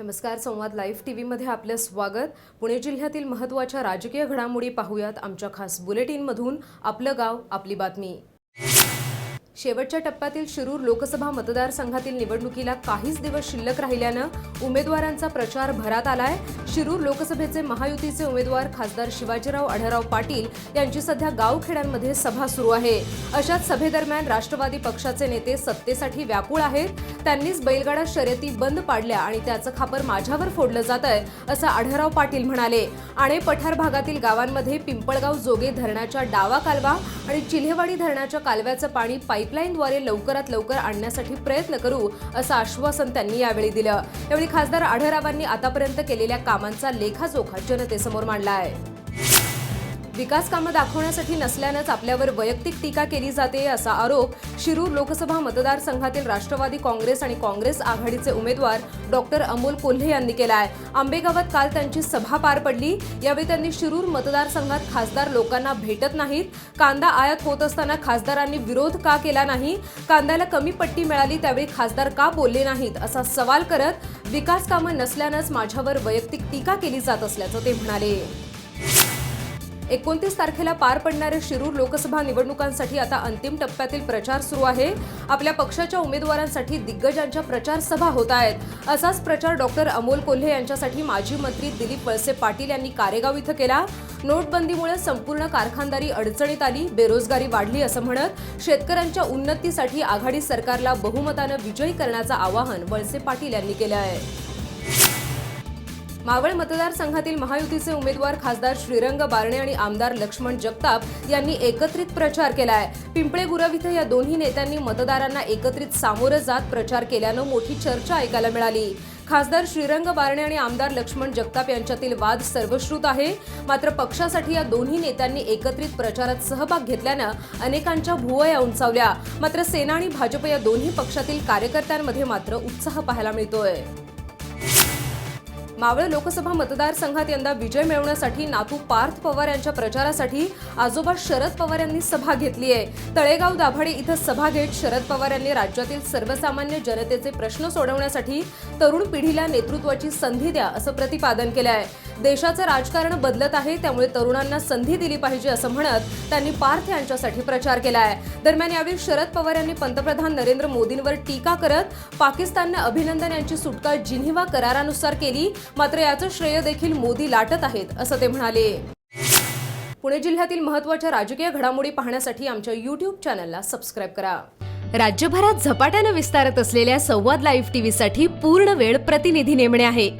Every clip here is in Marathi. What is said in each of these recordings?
नमस्कार संवाद लाईव्ह टी व्हीमध्ये आपलं स्वागत. पुणे जिल्ह्यातील महत्त्वाच्या राजकीय घडामोडी पाहूयात आमच्या खास बुलेटिनमधून. आपलं गाव आपली बातमी. शेवटच्या टप्प्यातील शिरूर लोकसभा मतदारसंघातील निवडणुकीला काहीच दिवस शिल्लक राहिल्यानं उमेदवारांचा प्रचार भरात आलाय. शिरूर लोकसभेचे महायुतीचे उमेदवार खासदार शिवाजीराव आढळराव पाटील यांची सध्या गावखेड्यांमध्ये सभा सुरू आहे. अशाच सभेदरम्यान राष्ट्रवादी पक्षाचे नेते सत्तेसाठी व्याकुळ आहेत. त्यांनीच बैलगाडा शर्यती बंद पाडल्या आणि त्याचं खापर माझ्यावर फोडलं जात आहे असं आढळराव पाटील म्हणाले. आणि पठार भागातील गावांमध्ये पिंपळगाव जोगे धरणाच्या डावा कालवा आणि चिल्हेवाडी धरणाच्या कालव्याचं पाणी पाईपलाईनद्वारे लवकरात लवकर आणण्यासाठी प्रयत्न करू असं आश्वासन त्यांनी यावेळी दिलं. यावेळी खासदार आढळरावांनी आतापर्यंत केलेल्या कामांचा लेखाजोखा जनतेसमोर मांडला आहे. विकास कामं दाखवण्यासाठी नसल्यानंच आपल्यावर वैयक्तिक टीका केली जाते असा आरोप शिरूर लोकसभा मतदारसंघातील राष्ट्रवादी काँग्रेस आणि काँग्रेस आघाडीचे उमेदवार डॉक्टर अमोल कोल्हे यांनी केला आहे आंबेगावात काल त्यांची सभा पार पडली. यावेळी त्यांनी शिरूर मतदारसंघात खासदार लोकांना भेटत नाहीत. कांदा आयात होत असताना खासदारांनी विरोध का केला नाही? कांद्याला कमी पट्टी मिळाली त्यावेळी खासदार का बोलले नाहीत? असा सवाल करत विकास कामं नसल्यानंच माझ्यावर वैयक्तिक टीका केली जात असल्याचं ते म्हणाले. एकोणतीस तारखेला पार पडणाऱ्या शिरूर लोकसभा निवडणुकांसाठी आता अंतिम टप्प्यातील प्रचार सुरू आहे. आपल्या पक्षाच्या उमेदवारांसाठी दिग्गजांच्या प्रचार सभा होत आहेत. असाच प्रचार डॉक्टर अमोल कोल्हे यांच्यासाठी माजी मंत्री दिलीप वळसे पाटील यांनी कारेगाव इथं केला. नोटबंदीमुळे संपूर्ण कारखानदारी अडचणीत आली बेरोजगारी वाढली असं म्हणत शेतकऱ्यांच्या उन्नतीसाठी आघाडी सरकारला बहुमतानं विजयी करण्याचं आवाहन वळसे पाटील यांनी केलं आहे. मावळ मतदारसंघातील महायुतीचे उमेदवार खासदार श्रीरंग बारणे आणि आमदार लक्ष्मण जगताप यांनी एकत्रित प्रचार केलाय. पिंपळे गुरव इथं या दोन्ही नेत्यांनी मतदारांना एकत्रित सामोरं जात प्रचार केल्यानं मोठी चर्चा ऐकायला मिळाली. खासदार श्रीरंग बारणे आणि आमदार लक्ष्मण जगताप यांच्यातील वाद सर्वश्रुत आहे. मात्र पक्षासाठी या दोन्ही नेत्यांनी एकत्रित प्रचारात सहभाग घेतल्यानं अनेकांच्या भुवया उंचावल्या. मात्र सेना आणि भाजप या दोन्ही पक्षातील कार्यकर्त्यांमध्ये मात्र उत्साह पाहायला मिळतोय. मावळ लोकसभा मतदारसंघात यंदा विजय मिळवण्यासाठी नातू पार्थ पवार यांच्या प्रचारासाठी आजोबा शरद पवार यांनी सभा घेतली आहे. तळेगाव दाभाडे इथं सभा घेत शरद पवार यांनी राज्यातील सर्वसामान्य जनतेचे प्रश्न सोडवण्यासाठी तरुण पिढीला नेतृत्वाची संधी द्या असं प्रतिपादन केलं आहे. देशाचं राजकारण बदलत आहे त्यामुळे तरुणांना संधी दिली पाहिजे असं म्हणत त्यांनी पार्थ यांच्यासाठी प्रचार केला आहे. दरम्यान यावेळी शरद पवार यांनी पंतप्रधान नरेंद्र मोदींवर टीका करत पाकिस्ताननं अभिनंदन यांची सुटका जिनिव्हा करारानुसार केली. मात्र याचं श्रेय देखील मोदी लाटत आहेत असं ते म्हणाले. पुणे जिल्ह्यातील महत्त्वाच्या राजकीय घडामोडी पाहण्यासाठी आमच्या यूट्यूब चॅनलला सबस्क्राईब करा. राज्यभरात झपाट्यानं विस्तारत असलेल्या संवाद लाईव्ह टीव्हीसाठी पूर्ण वेळ प्रतिनिधी नेमणे आहे.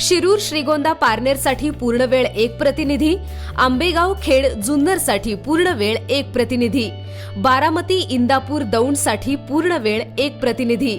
शिरूर श्रीगोंदा पारनेरसाठी पूर्ण वेळ एक प्रतिनिधी आंबेगाव खेड जुन्नरसाठी पूर्ण वेळ एक प्रतिनिधी बारामती इंदापूर दौंडसाठी पूर्ण वेळ एक प्रतिनिधी